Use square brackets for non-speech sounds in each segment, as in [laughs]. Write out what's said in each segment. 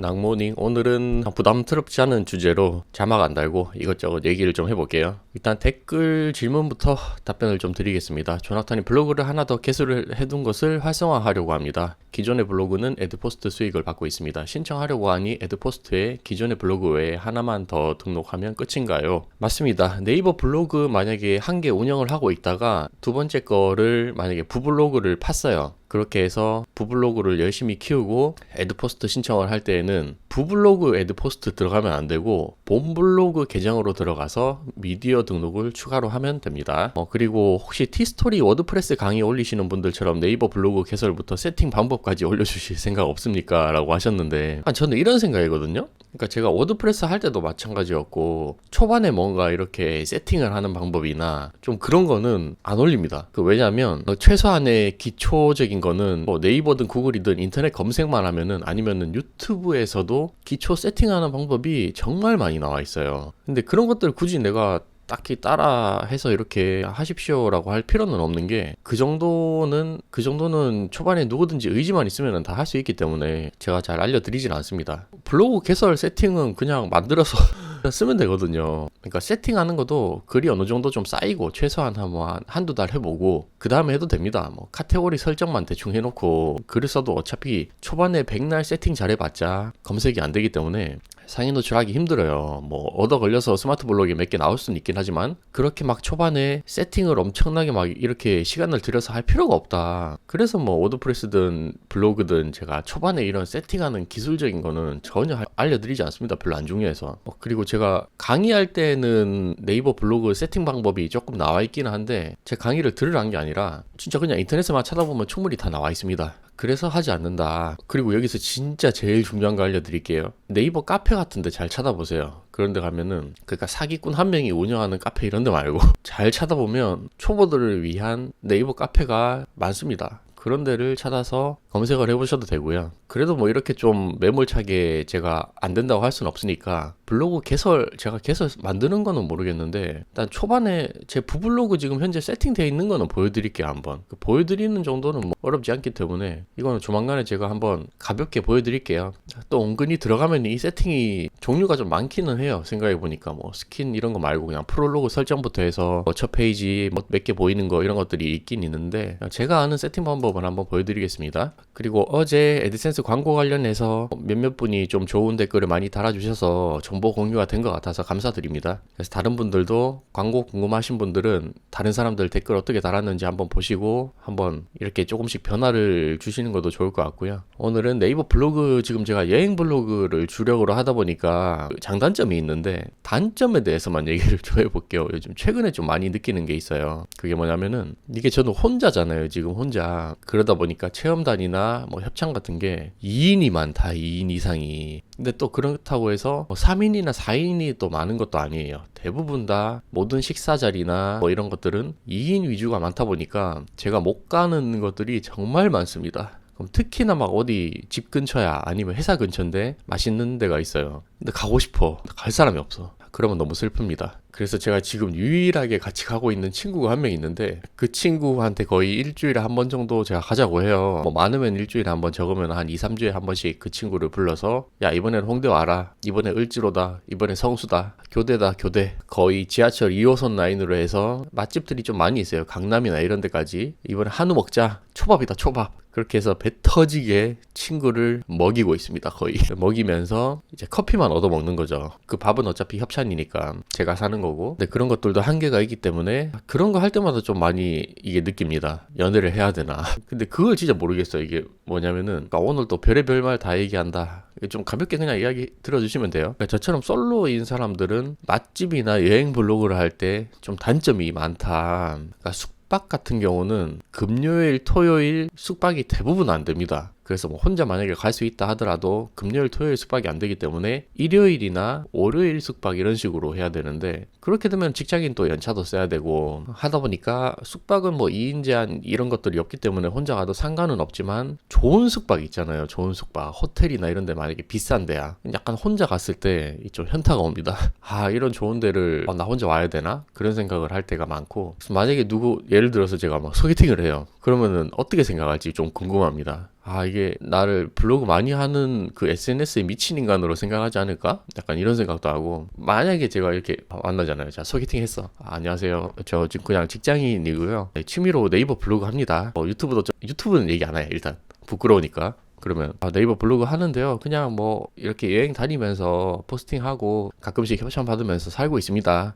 낭모닝 오늘은 부담스럽지 않은 주제로 자막 안 달고 이것저것 얘기를 좀 해볼게요. 일단 댓글 질문부터 답변을 좀 드리겠습니다. 조나탄이 블로그를 하나 더 개설을 해둔 것을 활성화하려고 합니다. 기존의 블로그는 에드포스트 수익을 받고 있습니다. 신청하려고 하니 에드포스트에 기존의 블로그 외에 하나만 더 등록하면 끝인가요? 맞습니다. 네이버 블로그 만약에 한 개 운영을 하고 있다가 두 번째 거를 만약에 부블로그를 팠어요. 그렇게 해서 부블로그를 열심히 키우고 애드포스트 신청을 할 때에는 부블로그 애드 포스트 들어가면 안 되고 본 블로그 계정으로 들어가서 미디어 등록을 추가로 하면 됩니다. 어, 그리고 혹시 티스토리 워드프레스 강의 올리시는 분들처럼 네이버 블로그 개설부터 세팅 방법까지 올려주실 생각 없습니까? 라고 하셨는데 아, 저는 이런 생각이거든요. 그러니까 제가 워드프레스 할 때도 마찬가지였고 초반에 뭔가 이렇게 세팅을 하는 방법이나 좀 그런 거는 안 올립니다. 그 왜냐하면 어, 최소한의 기초적인 거는 뭐 네이버든 구글이든 인터넷 검색만 하면은 아니면은 유튜브에서도 기초 세팅하는 방법이 정말 많이 나와 있어요. 근데 그런 것들 굳이 내가 딱히 따라 해서 이렇게 하십시오라고 할 필요는 없는 게 그 정도는 그 정도는 초반에 누구든지 의지만 있으면 다 할 수 있기 때문에 제가 잘 알려드리진 않습니다. 블로그 개설 세팅은 그냥 만들어서 [laughs] 쓰면 되거든요. 그러니까 세팅하는 것도 글이 어느 정도 좀 쌓이고 최소한 한뭐 한, 한두 달 해보고 그 다음에 해도 됩니다. 뭐 카테고리 설정만 대충 해놓고 글을 써도 어차피 초반에 백날 세팅 잘해봤자 검색이 안 되기 때문에 상위 노출하기 힘들어요. 뭐 얻어 걸려서 스마트 블록에 몇 개 나올 수는 있긴 하지만 그렇게 막 초반에 세팅을 엄청나게 막 이렇게 시간을 들여서 할 필요가 없다. 그래서 뭐 워드프레스든 블로그든 제가 초반에 이런 세팅하는 기술적인 거는 전혀 할- 알려드리지 않습니다. 별로 안 중요해서. 어, 그리고 제가 강의할 때는 네이버 블로그 세팅 방법이 조금 나와 있기는 한데 제 강의를 들으라는 게 아니라 진짜 그냥 인터넷에만 찾아보면 충분히 다 나와 있습니다. 그래서 하지 않는다. 그리고 여기서 진짜 제일 중요한 거 알려드릴게요. 네이버 카페 같은데 잘 찾아보세요. 그런데 가면은 그러니까 사기꾼 한 명이 운영하는 카페 이런 데 말고 [laughs] 잘 찾아보면 초보들을 위한 네이버 카페가 많습니다. 그런 데를 찾아서 검색을 해보셔도 되고요. 그래도 뭐 이렇게 좀 매몰차게 제가 안 된다고 할 수는 없으니까 블로그 개설 제가 개설 만드는 거는 모르겠는데 일단 초반에 제 부블로그 지금 현재 세팅되어 있는 거는 보여드릴게요 한번. 그 보여드리는 정도는 뭐 어렵지 않기 때문에 이거는 조만간에 제가 한번 가볍게 보여드릴게요. 또 은근히 들어가면 이 세팅이 종류가 좀 많기는 해요 생각해 보니까. 뭐 스킨 이런 거 말고 그냥 프롤로그 설정부터 해서 뭐 첫 페이지 뭐 몇 개 보이는 거 이런 것들이 있긴 있는데 제가 아는 세팅 방법 을 한번 보여드리겠습니다 그리고 어제 에드센스 광고 관련해서 몇몇 분이 좀 좋은 댓글을 많이 달아주셔서 정보 공유가 된 것 같아서 감사드립니다. 그래서 다른 분들도 광고 궁금하신 분들은 다른 사람들 댓글 어떻게 달았는지 한번 보시고 한번 이렇게 조금씩 변화를 주시는 것도 좋을 것 같고요. 오늘은 네이버 블로그 지금 제가 여행 블로그를 주력으로 하다 보니까 장단점이 있는데 단점에 대해서만 [laughs] 얘기를 좀 해볼게요. 요즘 최근에 좀 많이 느끼는 게 있어요. 그게 뭐냐면은 이게 저는 혼자잖아요. 지금 혼자 그러다 보니까 체험단이나 뭐 협찬 같은 게 2인이 많다. 2인 이상이. 근데 또 그렇다고 해서 뭐 3인이나 4인이 또 많은 것도 아니에요. 대부분 다 모든 식사 자리나 뭐 이런 것들은 2인 위주가 많다 보니까 제가 못 가는 것들이 정말 많습니다. 그럼 특히나 막 어디 집 근처야 아니면 회사 근처인데 맛있는 데가 있어요. 근데 가고 싶어. 갈 사람이 없어. 그러면 너무 슬픕니다. 그래서 제가 지금 유일하게 같이 가고 있는 친구가 한 명 있는데 그 친구한테 거의 일주일에 한 번 정도 제가 가자고 해요. 뭐 많으면 일주일에 한 번 적으면 한 2, 3주에 한 번씩 그 친구를 불러서 야 이번엔 홍대 와라. 이번에 을지로다. 이번에 성수다. 교대다 교대. 거의 지하철 2호선 라인으로 해서 맛집들이 좀 많이 있어요. 강남이나 이런 데까지. 이번에 한우 먹자. 초밥이다 초밥. 그렇게 해서 배 터지게 친구를 먹이고 있습니다 거의 먹이면서 이제 커피만 얻어 먹는 거죠 그 밥은 어차피 협찬이니까 제가 사는 거고 근데 그런 것들도 한계가 있기 때문에 그런 거 할 때마다 좀 많이 이게 느낍니다 연애를 해야 되나 [laughs] 근데 그걸 진짜 모르겠어요 이게 뭐냐면은 그러니까 오늘 또 별의별 말 다 얘기한다 좀 가볍게 그냥 이야기 들어주시면 돼요. 그러니까 저처럼 솔로인 사람들은 맛집이나 여행 블로그를 할 때 좀 단점이 많다. 그러니까 숙박 같은 경우는 금요일, 토요일 숙박이 대부분 안 됩니다. 그래서 뭐 혼자 만약에 갈 수 있다 하더라도 금요일, 토요일 숙박이 안 되기 때문에 일요일이나 월요일 숙박 이런 식으로 해야 되는데 그렇게 되면 직장인 또 연차도 써야 되고 하다 보니까 숙박은 뭐 2인 제한 이런 것들이 없기 때문에 혼자 가도 상관은 없지만 좋은 숙박 있잖아요. 좋은 숙박. 호텔이나 이런 데 만약에 비싼 데야. 약간 혼자 갔을 때 좀 현타가 옵니다. [laughs] 아, 이런 좋은 데를 어, 나 혼자 와야 되나? 그런 생각을 할 때가 많고 만약에 누구 예를 들어서 제가 막 소개팅을 해요. 그러면은 어떻게 생각할지 좀 궁금합니다. 아, 이게 나를 블로그 많이 하는 그 SNS에 미친 인간으로 생각하지 않을까? 약간 이런 생각도 하고. 만약에 제가 이렇게 만나잖아요. 자, 소개팅 했어. 아, 안녕하세요. 저 지금 그냥 직장인이고요. 네, 취미로 네이버 블로그 합니다. 뭐 유튜브도, 좀- 유튜브는 얘기 안 해요. 일단. 부끄러우니까. 그러면 아, 네이버 블로그 하는데요. 그냥 뭐 이렇게 여행 다니면서 포스팅하고 가끔씩 협찬 받으면서 살고 있습니다.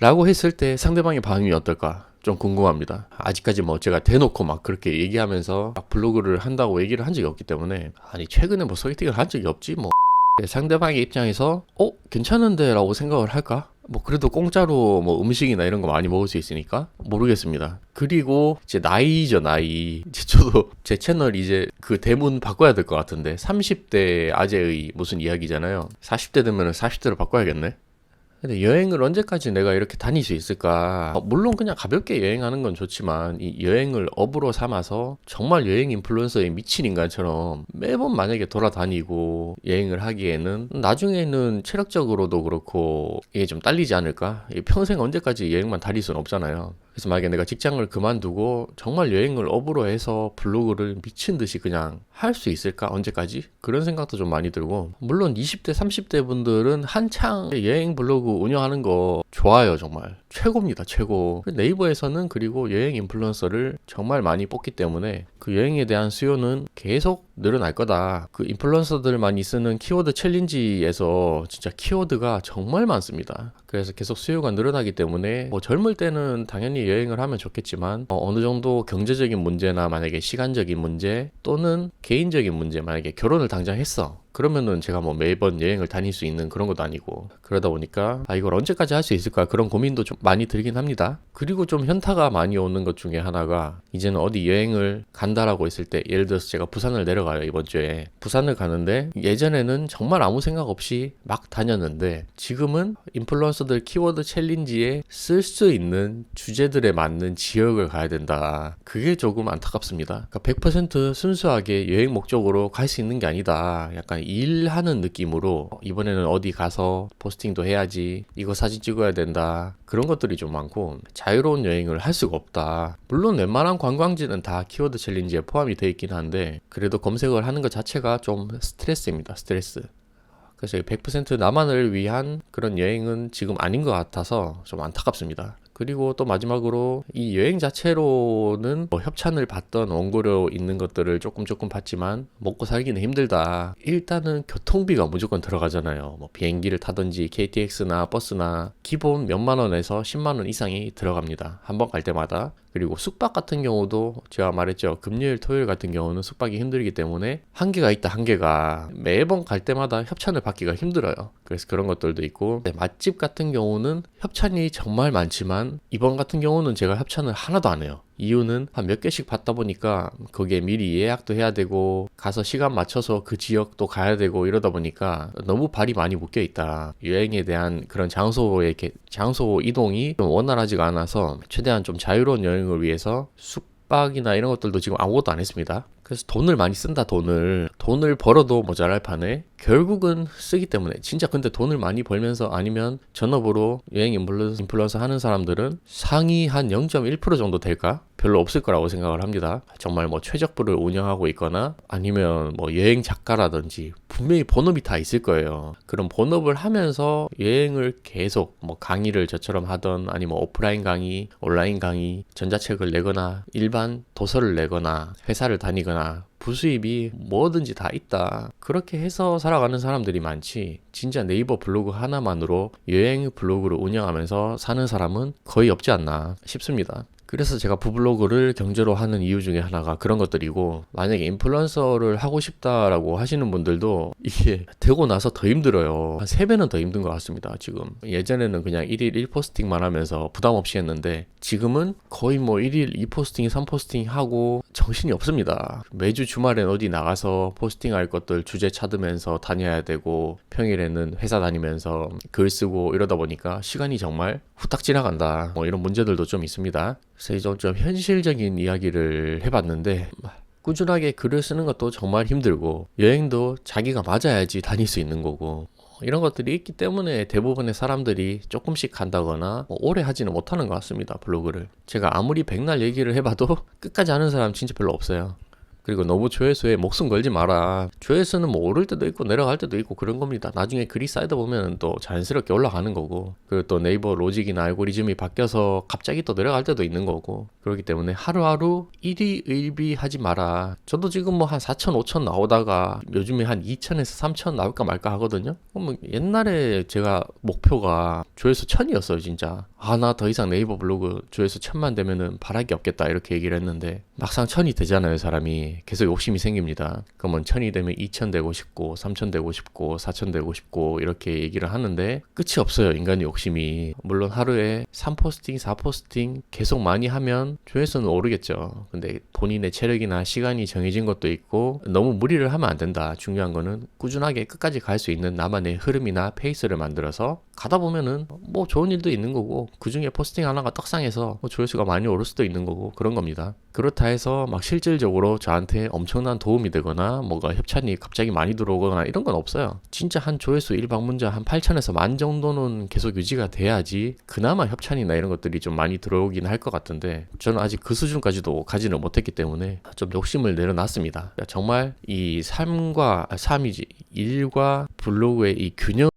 라고 했을 때 상대방의 반응이 어떨까? 좀 궁금합니다. 아직까지 뭐 제가 대놓고 막 그렇게 얘기하면서 막 블로그를 한다고 얘기를 한 적이 없기 때문에 아니 최근에 뭐 소개팅을 한 적이 없지 뭐 상대방의 입장에서 어 괜찮은데 라고 생각을 할까? 뭐 그래도 공짜로 뭐 음식이나 이런 거 많이 먹을 수 있으니까 모르겠습니다. 그리고 이제 나이죠 나이. 이제 저도 [laughs] 제 채널 이제 그 대문 바꿔야 될 것 같은데 30대 아재의 무슨 이야기잖아요. 40대 되면 은 40대로 바꿔야겠네. 근데 여행을 언제까지 내가 이렇게 다닐 수 있을까? 어, 물론 그냥 가볍게 여행하는 건 좋지만 이 여행을 업으로 삼아서 정말 여행 인플루언서에 미친 인간처럼 매번 만약에 돌아다니고 여행을 하기에는 나중에는 체력적으로도 그렇고 이게 좀 딸리지 않을까? 이 평생 언제까지 여행만 다닐 수는 없잖아요. 그래서 만약에 내가 직장을 그만두고 정말 여행을 업으로 해서 블로그를 미친 듯이 그냥 할 수 있을까? 언제까지? 그런 생각도 좀 많이 들고 물론 20대, 30대 분들은 한창 여행 블로그 운영하는 거 좋아요, 정말. 최고입니다, 최고. 네이버에서는 그리고 여행 인플루언서를 정말 많이 뽑기 때문에 그 여행에 대한 수요는 계속 늘어날 거다. 그 인플루언서들만이 쓰는 키워드 챌린지에서 진짜 키워드가 정말 많습니다. 그래서 계속 수요가 늘어나기 때문에 뭐 젊을 때는 당연히 여행을 하면 좋겠지만 어, 어느 정도 경제적인 문제나 만약에 시간적인 문제 또는 개인적인 문제 만약에 결혼을 당장 했어. 그러면은 제가 뭐 매번 여행을 다닐 수 있는 그런 것도 아니고 그러다 보니까 아 이걸 언제까지 할 수 있을까 그런 고민도 좀 많이 들긴 합니다. 그리고 좀 현타가 많이 오는 것 중에 하나가 이제는 어디 여행을 간다라고 했을 때 예를 들어서 제가 부산을 내려가요 이번 주에 부산을 가는데 예전에는 정말 아무 생각 없이 막 다녔는데 지금은 인플루언서들 키워드 챌린지에 쓸 수 있는 주제들에 맞는 지역을 가야 된다. 그게 조금 안타깝습니다. 그러니까 100% 순수하게 여행 목적으로 갈 수 있는 게 아니다. 약간 일하는 느낌으로 이번에는 어디 가서 포스팅도 해야지. 이거 사진 찍어야 된다. 그런 것들이 좀 많고 자유로운 여행을 할 수가 없다. 물론 웬만한 관광지는 다 키워드 챌린지에 포함이 돼 있긴 한데 그래도 검색을 하는 것 자체가 좀 스트레스입니다. 스트레스. 그래서 100% 나만을 위한 그런 여행은 지금 아닌 것 같아서 좀 안타깝습니다. 그리고 또 마지막으로 이 여행 자체로는 뭐 협찬을 받던 원고료 있는 것들을 조금 조금 받지만 먹고 살기는 힘들다. 일단은 교통비가 무조건 들어가잖아요. 뭐 비행기를 타든지 KTX나 버스나 기본 몇만 원에서 10만 원 이상이 들어갑니다. 한 번 갈 때마다. 그리고 숙박 같은 경우도 제가 말했죠. 금요일, 토요일 같은 경우는 숙박이 힘들기 때문에 한계가 있다, 한계가. 매번 갈 때마다 협찬을 받기가 힘들어요. 그래서 그런 것들도 있고, 네, 맛집 같은 경우는 협찬이 정말 많지만, 이번 같은 경우는 제가 협찬을 하나도 안 해요. 이유는 한 몇 개씩 받다 보니까 거기에 미리 예약도 해야 되고 가서 시간 맞춰서 그 지역도 가야 되고 이러다 보니까 너무 발이 많이 묶여 있다. 여행에 대한 그런 장소의 장소 이동이 좀 원활하지가 않아서 최대한 좀 자유로운 여행을 위해서 숙박이나 이런 것들도 지금 아무것도 안 했습니다. 그래서 돈을 많이 쓴다 돈을 돈을 벌어도 모자랄 판에 결국은 쓰기 때문에 진짜 근데 돈을 많이 벌면서 아니면 전업으로 여행 인플루언서, 인플루언서 하는 사람들은 상위 한 0.1% 정도 될까? 별로 없을 거라고 생각을 합니다. 정말 뭐 최적부를 운영하고 있거나 아니면 뭐 여행 작가라든지 분명히 본업이 다 있을 거예요. 그런 본업을 하면서 여행을 계속 뭐 강의를 저처럼 하던 아니 면 오프라인 강의, 온라인 강의, 전자책을 내거나 일반 도서를 내거나 회사를 다니거나 부수입이 뭐든지 다 있다. 그렇게 해서 살아가는 사람들이 많지. 진짜 네이버 블로그 하나만으로 여행 블로그를 운영하면서 사는 사람은 거의 없지 않나 싶습니다. 그래서 제가 부블로그를 경제로 하는 이유 중에 하나가 그런 것들이고 만약에 인플루언서를 하고 싶다라고 하시는 분들도 이게 되고 나서 더 힘들어요. 한 3배는 더 힘든 것 같습니다. 지금 예전에는 그냥 1일 1포스팅만 하면서 부담 없이 했는데 지금은 거의 뭐 1일 2포스팅 3포스팅 하고 정신이 없습니다. 매주 주말엔 어디 나가서 포스팅할 것들 주제 찾으면서 다녀야 되고 평일에는 회사 다니면서 글 쓰고 이러다 보니까 시간이 정말 후딱 지나간다. 뭐 이런 문제들도 좀 있습니다. 그래서 이제 좀 현실적인 이야기를 해봤는데 꾸준하게 글을 쓰는 것도 정말 힘들고 여행도 자기가 맞아야지 다닐 수 있는 거고 이런 것들이 있기 때문에 대부분의 사람들이 조금씩 한다거나 뭐 오래 하지는 못하는 것 같습니다. 블로그를. 제가 아무리 백날 얘기를 해봐도 끝까지 하는 사람 진짜 별로 없어요. 그리고 너무 조회수에 목숨 걸지 마라. 조회수는 뭐 오를 때도 있고 내려갈 때도 있고 그런 겁니다. 나중에 글이 쌓이다 보면 또 자연스럽게 올라가는 거고. 그리고 또 네이버 로직이나 알고리즘이 바뀌어서 갑자기 또 내려갈 때도 있는 거고. 그렇기 때문에 하루하루 일희일비 하지 마라. 저도 지금 뭐 한 4천, 5천 나오다가 요즘에 한 2천에서 3천 나올까 말까 하거든요. 그럼 옛날에 제가 목표가 조회수 1000이었어요, 진짜. 아, 나 더 이상 네이버 블로그 조회수 1000만 되면은 게 없겠다. 이렇게 얘기를 했는데 막상 1000이 되잖아요, 사람이. 계속 욕심이 생깁니다. 그러면 1000이 되면 2000 되고 싶고, 3000 되고 싶고, 4000 되고 싶고 이렇게 얘기를 하는데 끝이 없어요, 인간의 욕심이. 물론 하루에 3포스팅, 4포스팅 계속 많이 하면 조회수는 오르겠죠. 근데 본인의 체력이나 시간이 정해진 것도 있고 너무 무리를 하면 안 된다. 중요한 거는 꾸준하게 끝까지 갈 수 있는 나만의 흐름이나 페이스를 만들어서 가다 보면은 뭐 좋은 일도 있는 거고 그 중에 포스팅 하나가 떡상해서 뭐 조회수가 많이 오를 수도 있는 거고 그런 겁니다. 그렇다 해서 막 실질적으로 저한테 엄청난 도움이 되거나 뭐가 협찬이 갑자기 많이 들어오거나 이런 건 없어요. 진짜 한 조회수 1방문자 한 8천에서 만 정도는 계속 유지가 돼야지 그나마 협찬이나 이런 것들이 좀 많이 들어오긴 할 것 같은데 저는 아직 그 수준까지도 가지는 못했기 때문에 좀 욕심을 내려놨습니다. 정말 이 삶과 아, 삶이지 일과 블로그의 이 균형